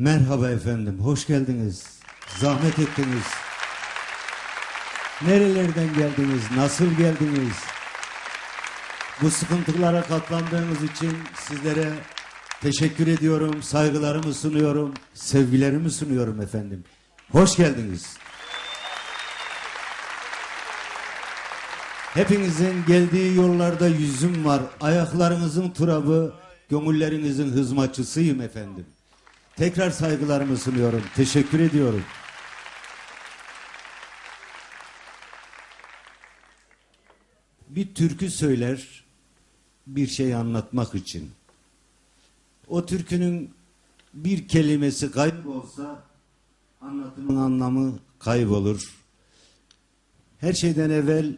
Merhaba efendim, hoş geldiniz. Zahmet ettiniz. Nerelerden geldiniz, nasıl geldiniz? Bu sıkıntılara katlandığınız için sizlere teşekkür ediyorum, saygılarımı sunuyorum, sevgilerimi sunuyorum efendim. Hoş geldiniz. Hepinizin geldiği yollarda yüzüm var. Ayaklarınızın turabı, gönüllerinizin hizmetçisiyim efendim. Tekrar saygılarımı sunuyorum. Teşekkür ediyorum. Bir türkü söyler bir şey anlatmak için. O türkünün bir kelimesi kaybolsa anlatımın anlamı kaybolur. Her şeyden evvel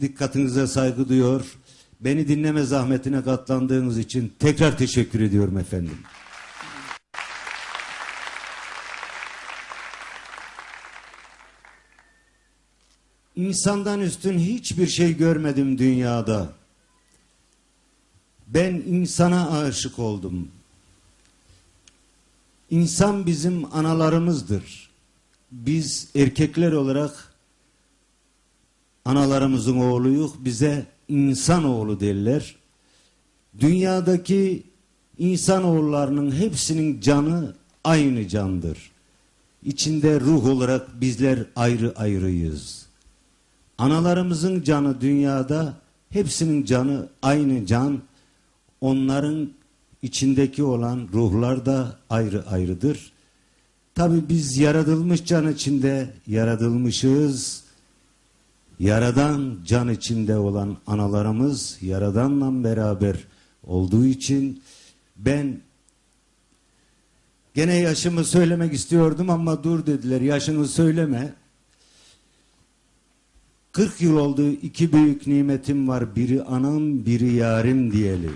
dikkatinize saygı duyuyor. Beni dinleme zahmetine katlandığınız için tekrar teşekkür ediyorum efendim. İnsandan üstün hiçbir şey görmedim dünyada. Ben insana aşık oldum. İnsan bizim analarımızdır. Biz erkekler olarak analarımızın oğluyuz. Bize insanoğlu derler. Dünyadaki insanoğullarının hepsinin canı aynı candır. İçinde ruh olarak bizler ayrı ayrıyız. Analarımızın canı dünyada hepsinin canı aynı can. Onların içindeki olan ruhlar da ayrı ayrıdır. Tabi biz yaratılmış can içinde yaratılmışız. Yaradan can içinde olan analarımız Yaradanla beraber olduğu için ben gene yaşımı söylemek istiyordum ama dur dediler yaşını söyleme. 40 yıl oldu iki büyük nimetim var biri anam biri yarim diyeli.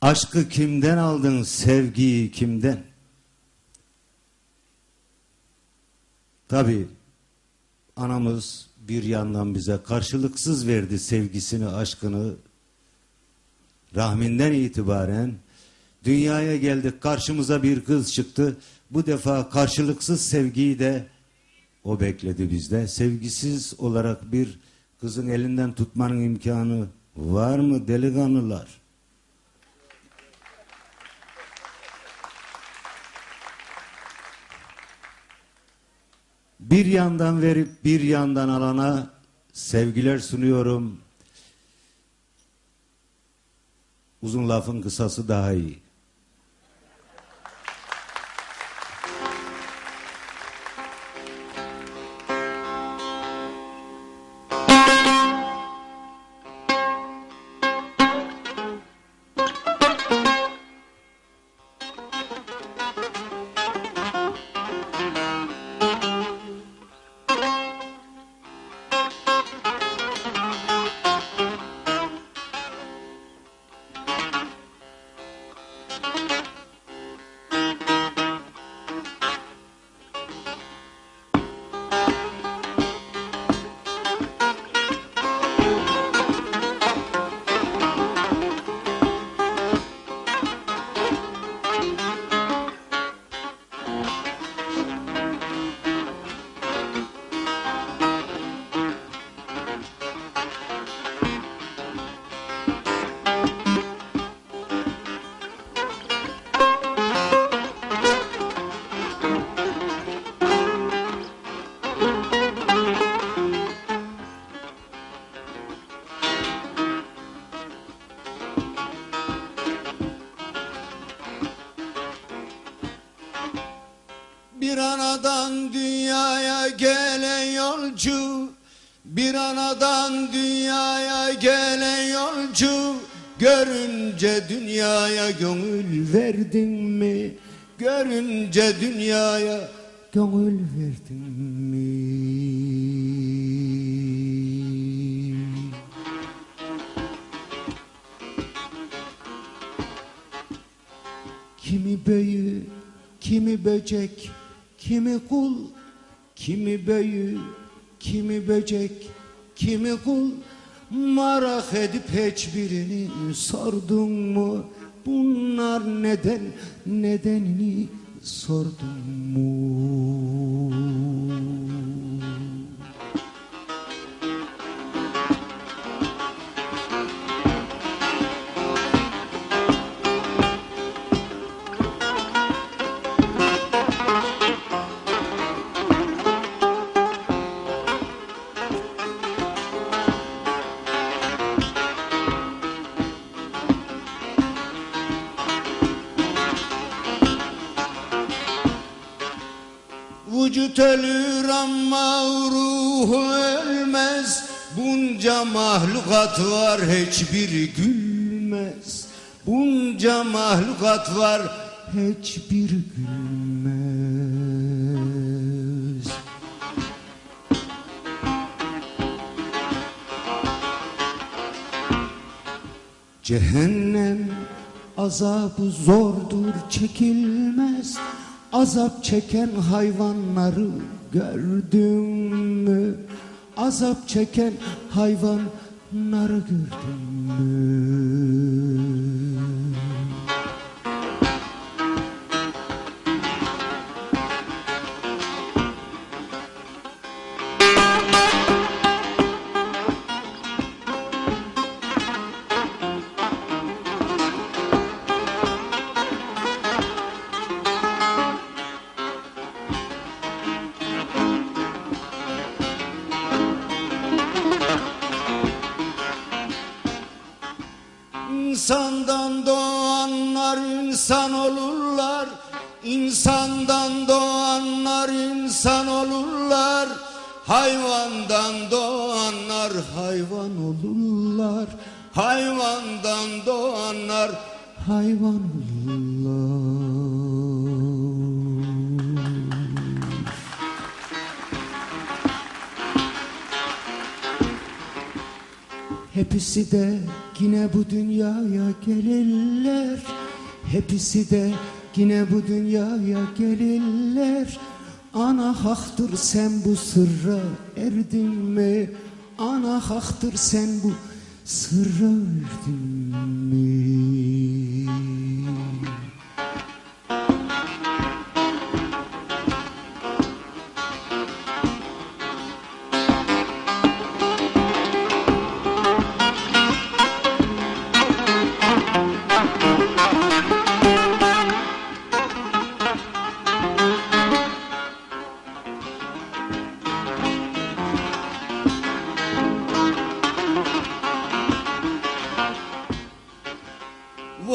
Aşkı kimden aldın, sevgiyi kimden? Tabi anamız bir yandan bize karşılıksız verdi sevgisini, aşkını. Rahminden itibaren dünyaya geldik, karşımıza bir kız çıktı. Bu defa karşılıksız sevgiyi de o bekledi bizde. Sevgisiz olarak bir kızın elinden tutmanın imkanı var mı delikanlılar? bir yandan verip bir yandan alana sevgiler sunuyorum. Uzun lafın kısası daha iyi. Bir anadan dünyaya gelen yolcu Bir anadan dünyaya gelen yolcu Görünce dünyaya gönül verdin mi? Görünce dünyaya gönül verdin mi? Kimi büyü, kimi böcek, kimi kul, kimi büyü, kimi böcek, kimi kul. Merak edip hiçbirini sordun mu? Bunlar neden, nedenini sordun mu? Vücut ölür ama ruhu ölmez. Bunca mahlukat var hiçbiri gülmez. Bunca mahlukat var hiçbiri gülmez. Cehennem azabı zordur çekilmez Azap çeken hayvanları gördün mü? Azap çeken hayvanları gördün mü? İnsandan doğanlar insan olurlar. İnsandan doğanlar insan olurlar. Hayvandan doğanlar hayvan olurlar. Hayvandan doğanlar hayvan olurlar. Hepsi de yine bu dünyaya gelirler Hepsi de yine bu dünyaya gelirler Ana haktır sen bu sırra erdin mi? Ana haktır sen bu sırra erdin mi?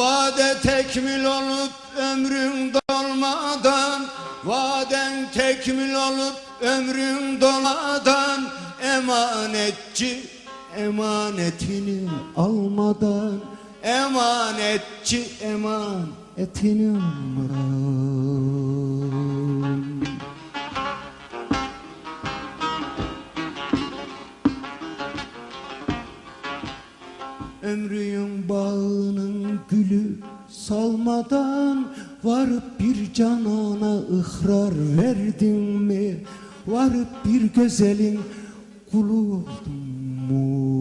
Vade tekmil olup ömrüm dolmadan Vaden tekmil olup ömrüm dolmadan Emanetçi emanetini almadan Emanetçi emanetini almadan Varıp bir güzelin kulu oldun mu?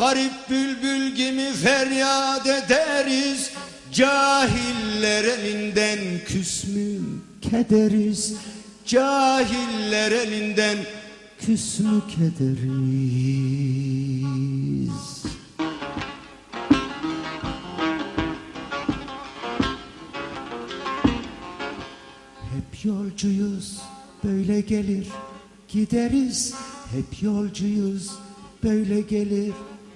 Garip bülbül gibi feryat ederiz. Cahiller elinden küsmü kederiz? Cahiller elinden küsmü kederiz? Hep yolcuyuz böyle gelir gideriz. Hep yolcuyuz böyle gelir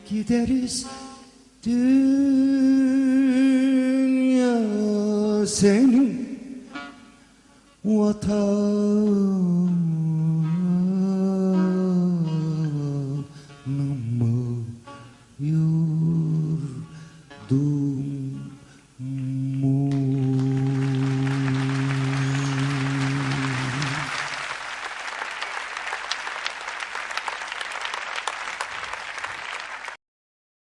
gideriz Dünya senin vatan